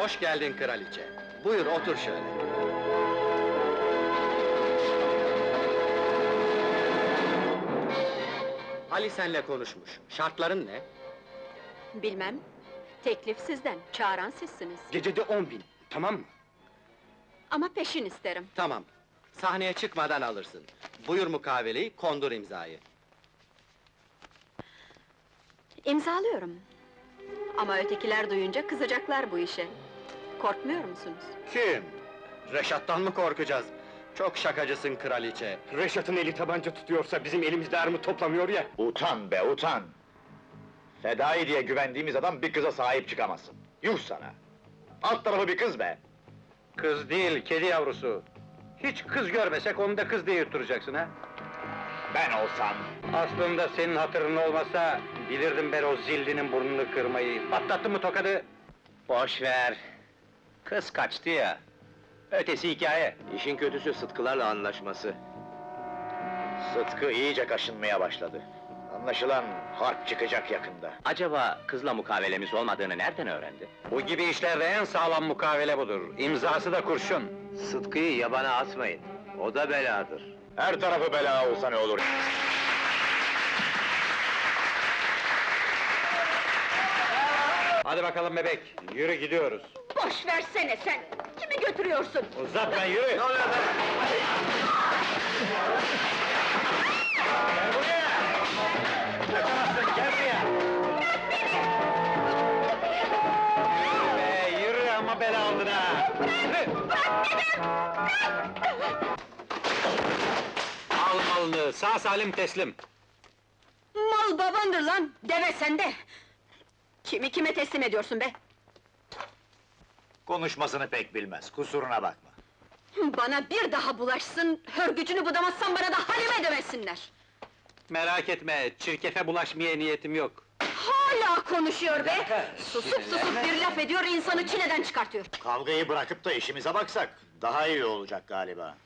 Hoş geldin kraliçe. Buyur otur şöyle. Ali senle konuşmuş. Şartların ne? Bilmem. Teklif sizden, çağıran sizsiniz. Gecede on bin, tamam mı? Ama peşin isterim. Tamam. Sahneye çıkmadan alırsın. Buyur mukaveleyi, kondur imzayı. İmzalıyorum. Ama ötekiler duyunca kızacaklar bu işe. Korkmuyor musunuz? Kim? Reşat'tan mı korkacağız? Çok şakacısın kraliçe. Reşat'ın eli tabanca tutuyorsa bizim elimizde armut toplamıyor ya. Utan be utan! Fedai diye güvendiğimiz adam bir kıza sahip çıkamasın. Yuh sana! Alt tarafı bir kız be! Kız değil, kedi yavrusu. Hiç kız görmesek onu da kız diye yutturacaksın ha? Ben olsam... Aslında senin hatırın olmasa bilirdim ben o zillinin burnunu kırmayı. Patlattın mı tokadı? Boş ver. Kız kaçtı ya. Ötesi hikaye. İşin kötüsü Sıtkılarla anlaşması. Sıtkı iyice kaşınmaya başladı. Anlaşılan harp çıkacak yakında. Acaba kızla mukavelemiz olmadığını nereden öğrendi? Bu gibi işlerde en sağlam mukavele budur. İmzası da kurşun. Sıtkı'yı yabana atmayın. O da beladır. Her tarafı bela olsa ne olur? Hadi bakalım bebek, yürü gidiyoruz. Boş versene sen! Kimi götürüyorsun? Uzatma yürü! Ne oluyor Gel buraya! Kaçamazsın, gel buraya! Yürü be, yürü ama bela aldın ha! Yürü! Al malını, sağ salim teslim! Mal babandır lan! Deve sende! Kimi kime teslim ediyorsun be? Konuşmasını pek bilmez, kusuruna bakma. Bana bir daha bulaşsın, hörgücünü budamazsan bana da Halime demesinler! Merak etme, çirkefe bulaşmaya niyetim yok. Hala konuşuyor be! Susup susup bir laf ediyor, insanı çileden çıkartıyor! Kavgayı bırakıp da işimize baksak, daha iyi olacak galiba.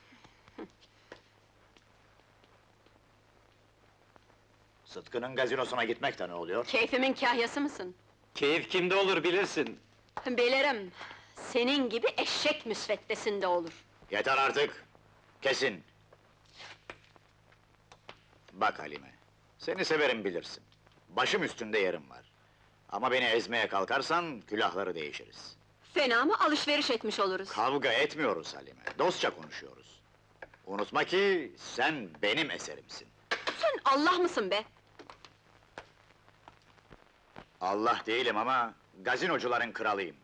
Sıtkı'nın gazinosuna gitmek de ne oluyor? Keyfimin kahyası mısın? Keyif kimde olur bilirsin. Bilirim, senin gibi eşek müsveddesinde olur. Yeter artık! Kesin! Bak Halime, seni severim bilirsin. Başım üstünde yerim var. Ama beni ezmeye kalkarsan, külahları değişiriz. Fena mı alışveriş etmiş oluruz? Kavga etmiyoruz Halime, dostça konuşuyoruz. Unutma ki, sen benim eserimsin. Sen Allah mısın be? Allah değilim ama, gazinocuların kralıyım.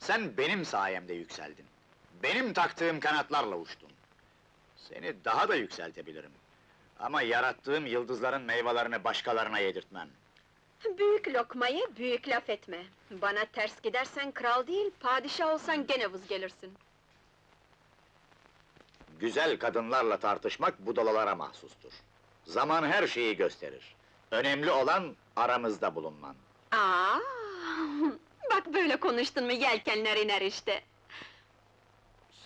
Sen benim sayemde yükseldin. Benim taktığım kanatlarla uçtun. Seni daha da yükseltebilirim. Ama yarattığım yıldızların meyvelerini başkalarına yedirtmem. Büyük lokmayı büyük laf etme. Bana ters gidersen kral değil, padişah olsan gene vız gelirsin. Güzel kadınlarla tartışmak budalalara mahsustur. Zaman her şeyi gösterir. Önemli olan aramızda bulunman. Aa, bak böyle konuştun mu yelkenler iner işte.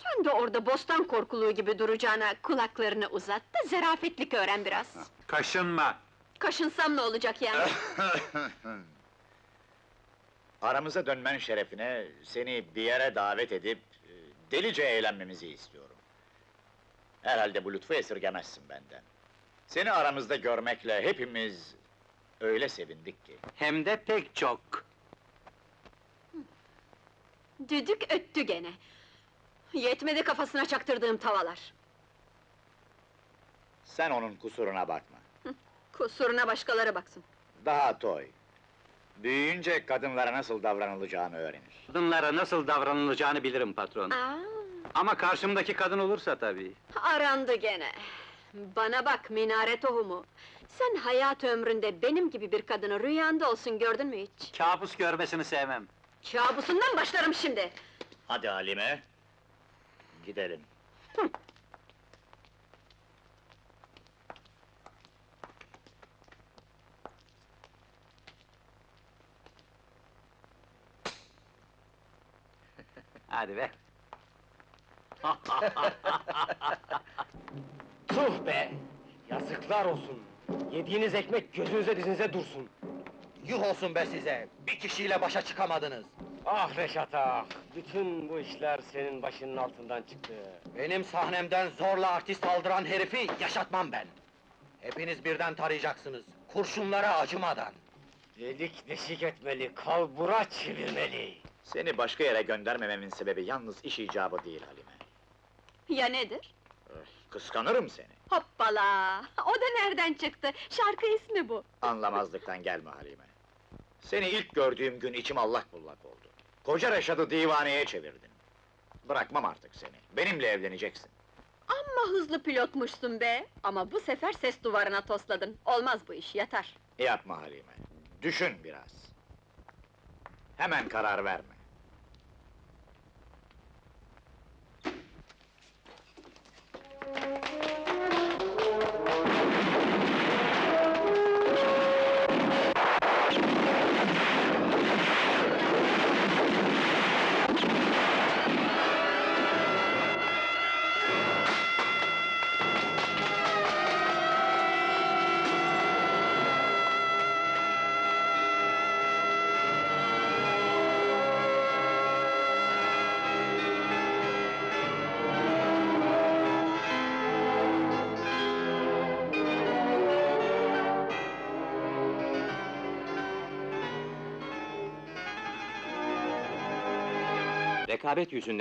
Sen de orada bostan korkuluğu gibi duracağına kulaklarını uzat da zerafetlik öğren biraz. Kaşınma! Kaşınsam ne olacak yani? Aramıza dönmen şerefine seni bir yere davet edip e, delice eğlenmemizi istiyorum. Herhalde bu lütfu esirgemezsin benden. Seni aramızda görmekle hepimiz öyle sevindik ki. Hem de pek çok. Düdük öttü gene. Yetmedi kafasına çaktırdığım tavalar. Sen onun kusuruna bakma. Kusuruna başkaları baksın. Daha toy. Büyüyünce kadınlara nasıl davranılacağını öğrenir. Kadınlara nasıl davranılacağını bilirim patron. Aa, Ama karşımdaki kadın olursa tabii. arandı gene. Bana bak minare tohumu. Sen hayat ömründe benim gibi bir kadını rüyanda olsun gördün mü hiç? Kabus görmesini sevmem. Kabusundan başlarım şimdi. Hadi Halime. Gidelim. Hadi be. Tuh be! Yazıklar olsun! Yediğiniz ekmek gözünüze dizinize dursun! Yuh olsun be size! Bir kişiyle başa çıkamadınız! Ah Reşat ah! Bütün bu işler senin başının altından çıktı. Benim sahnemden zorla artist aldıran herifi yaşatmam ben! Hepiniz birden tarayacaksınız, kurşunlara acımadan! Delik deşik etmeli, kalbura çevirmeli. Seni başka yere göndermememin sebebi yalnız iş icabı değil Halime. Ya nedir? Kıskanırım seni. Hoppala! O da nereden çıktı? Şarkı ismi bu. Anlamazlıktan gelme Halime. Seni ilk gördüğüm gün içim allak bullak oldu. Koca Reşat'ı divaneye çevirdin. Bırakmam artık seni. Benimle evleneceksin. Amma hızlı pilotmuşsun be! Ama bu sefer ses duvarına tosladın. Olmaz bu iş, yatar. Yapma Halime. Düşün biraz. Hemen karar verme. Rekabet yüzünden